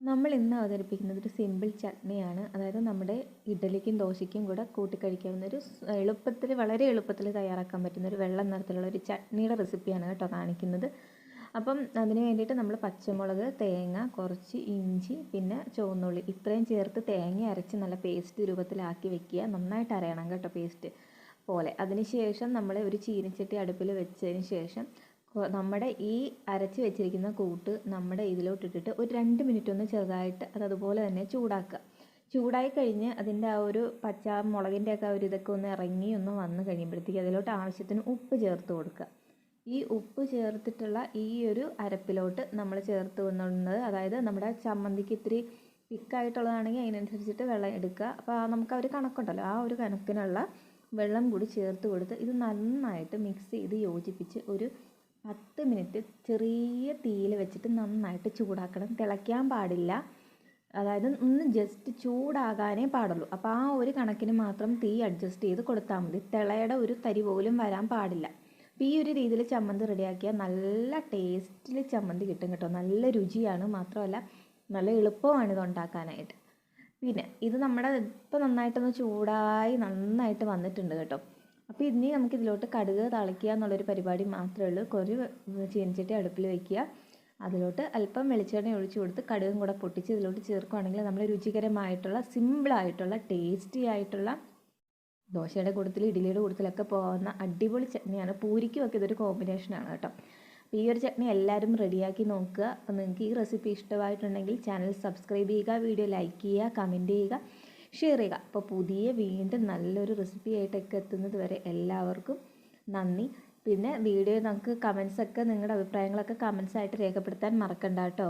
നമ്മൾ ഇന്ന് അവതരിപ്പിക്കുന്നത് ഒരു സിമ്പിൾ ചട്നിയാണ്. അതായത് നമ്മുടെ ഇഡലിക്കും ദോശയ്ക്കും കൂടെ കൂട്ടി കഴിക്കാവുന്ന ഒരു എളുപ്പത്തിൽ വളരെ എളുപ്പത്തിൽ തയ്യാറാക്കാൻ പറ്റുന്ന ഒരു വെള്ള നിറത്തിലുള്ള ഒരു ചട്നിയുടെ റെസിപ്പിയാണ് കേട്ടോ കാണിക്കുന്നത്. അപ്പം അതിന് വേണ്ടിയിട്ട് നമ്മൾ പച്ചമുളക് തേങ്ങ കുറച്ച് ഇഞ്ചി പിന്നെ ചുവന്നുള്ളി ഇത്രയും ചേർത്ത് തേങ്ങ അരച്ച് നല്ല പേസ്റ്റ് രൂപത്തിലാക്കി വെക്കുക. നന്നായിട്ട് അരയണം കേട്ടോ പേസ്റ്റ് പോലെ. അതിന് ശേഷം നമ്മൾ ഒരു ചീനച്ചട്ടി അടുപ്പിൽ വെച്ചതിന് ശേഷം നമ്മുടെ ഈ അരച്ച് വെച്ചിരിക്കുന്ന കൂട്ട് നമ്മുടെ ഇതിലോട്ടിട്ടിട്ട് ഒരു രണ്ട് മിനിറ്റ് ഒന്ന് ചെറുതായിട്ട് അത് അതുപോലെ തന്നെ ചൂടാക്കുക. ചൂടായി കഴിഞ്ഞ് അതിന്റെ ആ ഒരു പച്ച മുളകിന്റെ ഒക്കെ ഒരു ഇതൊക്കെ ഒന്ന് ഇറങ്ങി ഒന്ന് വന്ന് കഴിയുമ്പോഴത്തേക്ക് അതിലോട്ട് ആവശ്യത്തിന് ഉപ്പ് ചേർത്ത് കൊടുക്കുക. ഈ ഉപ്പ് ചേർത്തിട്ടുള്ള ഈ ഒരു അരപ്പിലോട്ട് നമ്മൾ ചേർത്ത് വന്നത് അതായത് നമ്മുടെ ചമ്മന്തിക്ക് ഇത്തിരി തിക്കായിട്ടുള്ളതാണെങ്കിൽ അതിനനുസരിച്ചിട്ട് വെള്ളം എടുക്കുക. അപ്പോൾ നമുക്ക് ഒരു കണക്കുണ്ടല്ലോ. ആ ഒരു കണക്കിനുള്ള വെള്ളം കൂടി ചേർത്ത് കൊടുത്ത് ഇത് നന്നായിട്ട് മിക്സ് ചെയ്ത് യോജിപ്പിച്ച് ഒരു മിനിറ്റ് ചെറിയ തീയിൽ വെച്ചിട്ട് നന്നായിട്ട് ചൂടാക്കണം. തിളയ്ക്കാൻ പാടില്ല. അതായത് ഒന്ന് ജസ്റ്റ് ചൂടാകാനേ പാടുള്ളൂ. അപ്പോൾ ആ ഒരു കണക്കിന് മാത്രം തീ അഡ്ജസ്റ്റ് ചെയ്ത് കൊടുത്താൽ മതി. തിളയുടെ ഒരു തരി പോലും വരാൻ പാടില്ല. അപ്പോൾ ഈ ഒരു രീതിയിൽ ചമ്മന്തി റെഡിയാക്കിയാൽ നല്ല ടേസ്റ്റിൽ ചമ്മന്തി കിട്ടും കേട്ടോ. നല്ല രുചിയാണ്. മാത്രമല്ല നല്ല എളുപ്പമാണ് ഇത് ഉണ്ടാക്കാനായിട്ട്. പിന്നെ ഇത് നമ്മുടെ ഇപ്പം നന്നായിട്ടൊന്ന് ചൂടായി നന്നായിട്ട് വന്നിട്ടുണ്ട് കേട്ടോ. അപ്പോൾ ഇനി നമുക്ക് ഇതിലോട്ട് കടുക് തളിക്കുക എന്നുള്ളൊരു പരിപാടി മാത്രമേ ഉള്ളൂ. കുറേ ചീനച്ചട്ടി അടുപ്പിൽ വയ്ക്കുക അതിലോട്ട് അല്പം വെളിച്ചെണ്ണ ഒഴിച്ചു കൊടുത്ത് കടുകും കൂടെ പൊട്ടിച്ച് ഇതിലോട്ട് ചേർക്കുകയാണെങ്കിൽ നമ്മൾ രുചികരമായിട്ടുള്ള സിമ്പിളായിട്ടുള്ള ടേസ്റ്റി ആയിട്ടുള്ള ദോശയുടെ കൂട്ടത്തിൽ ഇഡ്ഡലിയുടെ കൂട്ടത്തിലൊക്കെ പോകുന്ന അടിപൊളി ചട്നിയാണ്. പൂരിക്കും ഒക്കെ ഇതൊരു കോമ്പിനേഷനാണ് കേട്ടോ. അപ്പോൾ ഈ ഒരു ചട്നി എല്ലാവരും റെഡിയാക്കി നോക്കുക. അപ്പോൾ നിങ്ങൾക്ക് ഈ റെസിപ്പി ഇഷ്ടമായിട്ടുണ്ടെങ്കിൽ ചാനൽ സബ്സ്ക്രൈബ് ചെയ്യുക വീഡിയോ ലൈക്ക് ചെയ്യുക കമന്റ് ചെയ്യുക. ഷെയർ ചെയ്യുക. അപ്പോൾ പുതിയ വീണ്ടും നല്ലൊരു റെസിപ്പി ആയിട്ടൊക്കെ എത്തുന്നത് വരെ എല്ലാവർക്കും നന്ദി. പിന്നെ വീഡിയോ നമുക്ക് കമൻസൊക്കെ നിങ്ങളുടെ അഭിപ്രായങ്ങളൊക്കെ കമൻസ് ആയിട്ട് രേഖപ്പെടുത്താൻ മറക്കണ്ട കേട്ടോ.